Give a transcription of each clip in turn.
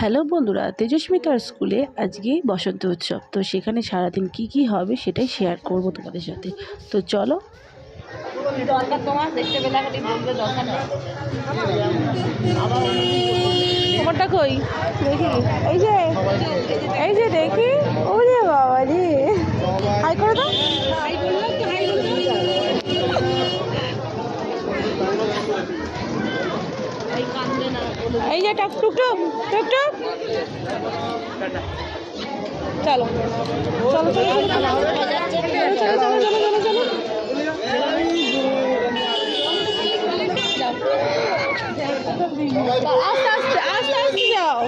Hello বন্ধুরা তেজস্মিতার স্কুলে আজকে বসন্ত উৎসব। তো সেখানে সারাদিন কি কি হবে সেটাই শেয়ার করব তোমাদের সাথে। তো চলো। তোমারটা কই? দেখি। এই যে এই যে বাবা রে হাই করে দাও। এই যে টক টুক টুক টুক টুক চলো। চলো চলো চলো চলো চলো চলো চলো চলো চলো। আস্তে আস্তে আস্তে আস্তে যাও।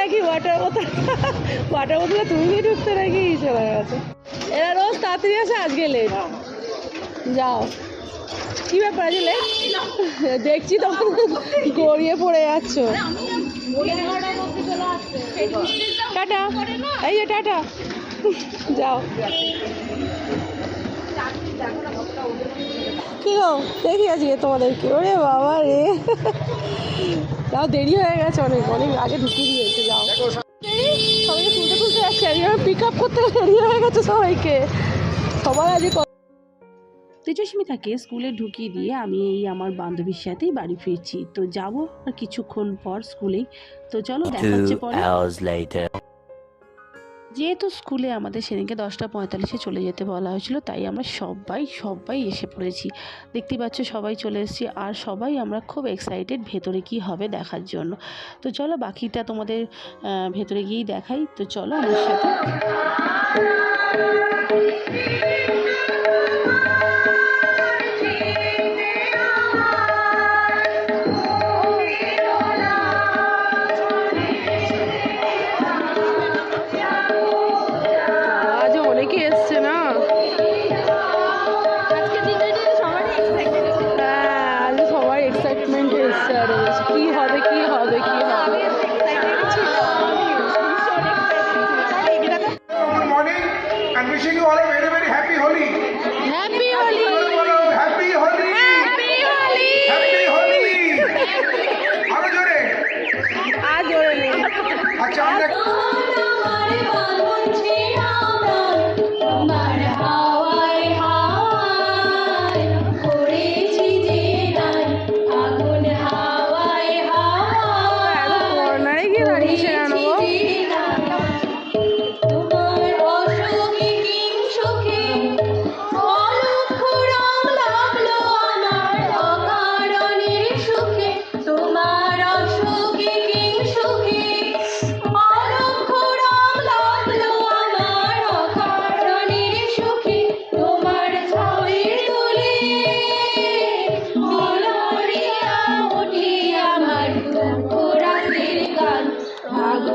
নাকি ওয়াটার বোতল ওয়াটার বোতলে তুমি নিয়ে ঢুকতে নাকি? চলে গেছে। এরা রোজ তাড়াতাড়ি আসে আজকে লেট যাও। কি ব্যাপার আজকে লেট দেখছি তখন গড়িয়ে পড়ে যাচ্ছ। টাটা। এই যে টাটা। যাও। কি গো? দেখি আজকে তোমাদেরকে। ওরে বাবা রে। তাও দেরি হয়ে গেছে অনেক অনেক আগে ঢুকিয়ে দিয়েছে যাও। সবাইকে তুলতে তুলতে যাচ্ছে আজকে পিক আপ করতে দেরি হয়ে গেছে সবাইকে। সবাই আজকে তেজস্মিতাকে স্কুলে ঢুকিয়ে দিয়ে আমি এই আমার বান্ধবীর সাথেই বাড়ি ফিরছি। তো যাব আর কিছুক্ষণ পর স্কুলেই। তো চলো দেখা হচ্ছে Two পরে. যেহেতু স্কুলে আমাদের সেদিনকে দশটা পঁয়তাল্লিশে চলে যেতে বলা হয়েছিল, তাই আমরা সবাই সবাই এসে পড়েছি। দেখতে পাচ্ছ সবাই চলে এসেছি আর সবাই আমরা খুব এক্সাইটেড ভেতরে কি হবে দেখার জন্য। তো চলো বাকিটা তোমাদের ভেতরে গিয়েই দেখাই। তো চলো আমার সাথে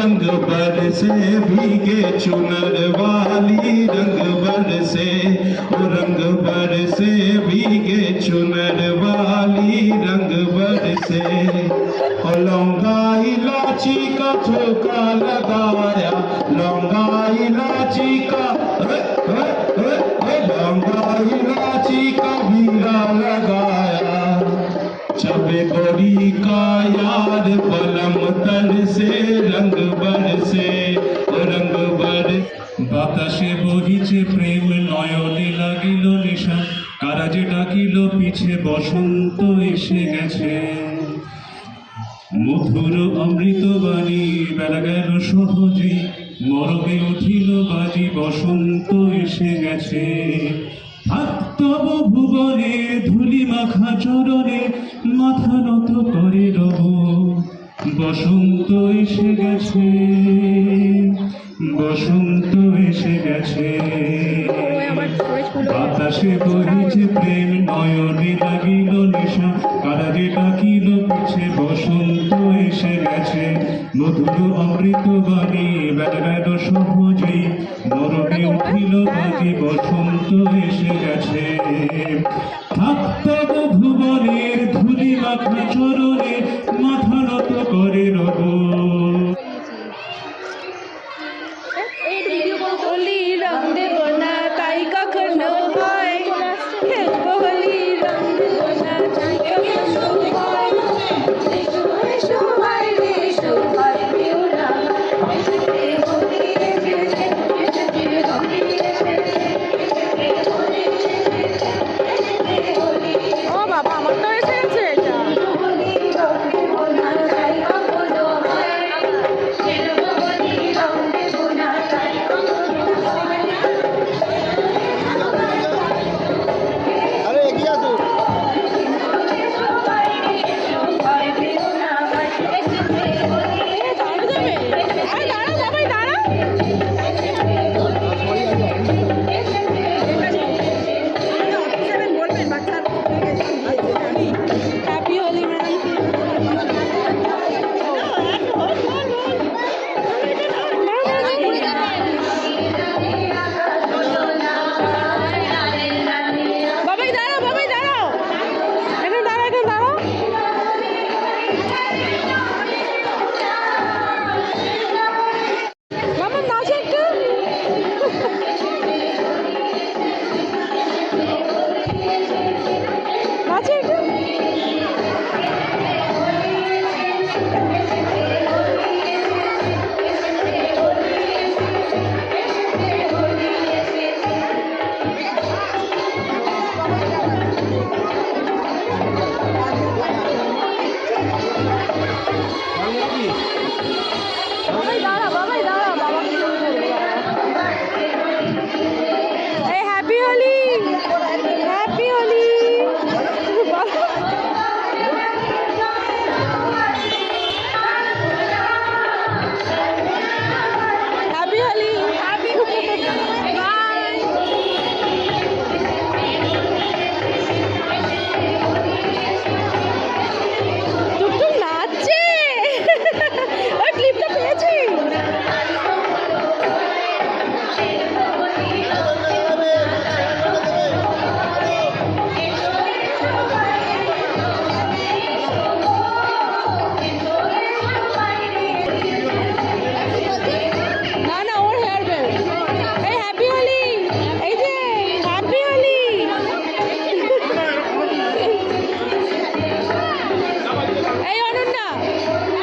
रंग बरसे भीगे चुनर वाली रंग बरसे ओ रंग बरसे भीगे चुनर वाली रंग बरसे ओ लौंगा इलाची का ठोका लगाया, लौंगा इलाची का, लौंगा इलाची का भीरा लगाया। छबे गोरी का यार কলম তন সে রঙ বন সে রঙ বন বাতাসে বহিছে প্রেম নয়নে লাগিল নিশা কারা যে ডাকিল পিছে বসন্ত এসে গেছে মধুর অমৃত বাণী বেলা গেল সহজে মরবে উঠিল বাজি, বসন্ত এসে গেছে। থাকতো ভুবনে ধুলি মাখা চরণে মাথা নত করে রব। বসন্ত এসে গেছে, বসন্ত এসে গেছে। বাতাসে বহিছে প্রেম, নয়নে লাগিল নেশা, কারাগে ডাকিল পিছে বসন্ত এসে গেছে। মধুর অমৃত বাণী বেড়াবেড় সহজেই বাজি বসন্ত এসে গেছে। থাকত বাবা আমার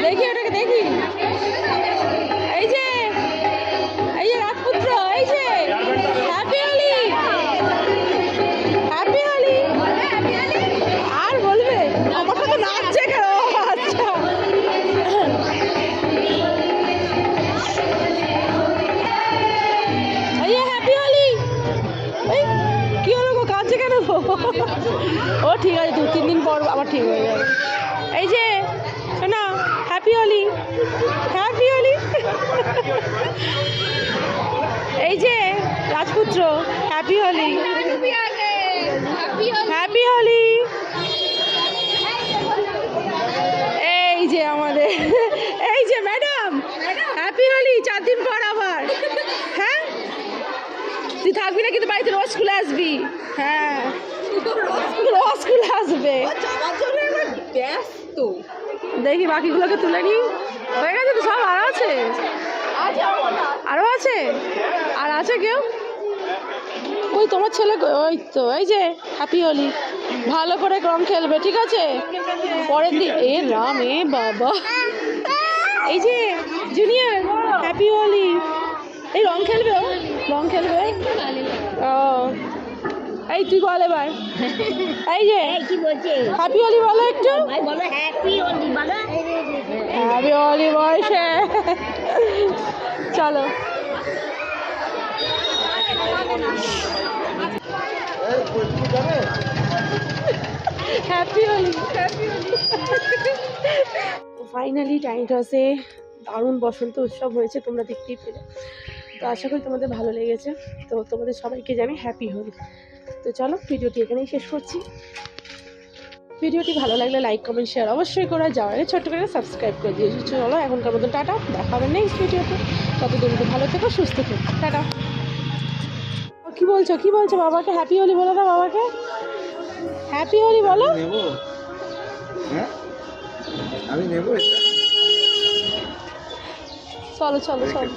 দেখি ওটাকে, দেখি। এই যে এই যে রাজপুত্র, এই যে হ্যাপি হোলি হ্যাপি হোলি আর বলবে, আমার সাথে নাচছে কেন? আচ্ছা। ও, ঠিক আছে দু তিন দিন পর আবার ঠিক হয়ে যাবে। হোলি হ্যাপি হোলি এই যে রাজপুত্র, হ্যাপি হোলি। হ্যাপি হোলি। এই যে আমাদের, এই যে ম্যাডাম, হ্যাপি হোলি, চার দিন পর আবার। হ্যাঁ? তুই থাকবি না কিন্তু বাড়িতে রোজ স্কুলে আসবি। হ্যাঁ। রোজ স্কুলে আসবে। ব্যস্ত। দেখি বাকিগুলোকে তুলে নি হয়ে গেছে তো সব? আরও আছে? আরও আছে? আর আছে কেউ? ওই তোমার ছেলে ওই তো, এই যে হ্যাপি হোলি ভালো করে রং খেলবে, ঠিক আছে? পরের দিন এ রাম, এ বাবা। এই যে জুনিয়র হ্যাপি হোলি এই রং খেলবে রং খেলবে? ও। এই তুই বল এবার। এই যে কি বলছে হ্যাপি হোলি বলো একটু। ভাই বলো হ্যাপি হোলি বলো। হ্যাপি হোলি বয়সে। চলো। হ্যাপি হোলি ফাইনালি টাইমটাসে দারুণ বসন্ত উৎসব হয়েছে তোমরা দেখতেই পেলে। তো আশা করি তোমাদের ভালো লেগেছে। তো তোমাদের সবাইকে জানি হ্যাপি হোলি তো চলো ভিডিওটি এখানেই শেষ করছি। ভিডিওটি ভালো লাগলে লাইক কমেন্ট শেয়ার অবশ্যই করা যাওয়ার আগে ছোট্ট করে সাবস্ক্রাইব করে দিয়েছি চলো এখনকার মতো টাটা। দেখা হবে নেক্সট ভিডিওতে ততদিন ভালো থেকো সুস্থ থেকো। টাটা। কি বলছো? কি বলছো বাবাকে? হ্যাপি হোলি বলো না বাবাকে? হ্যাপি হোলি বলো। হ্যাঁ? আমি নেব এটা। চলো চলো চলো।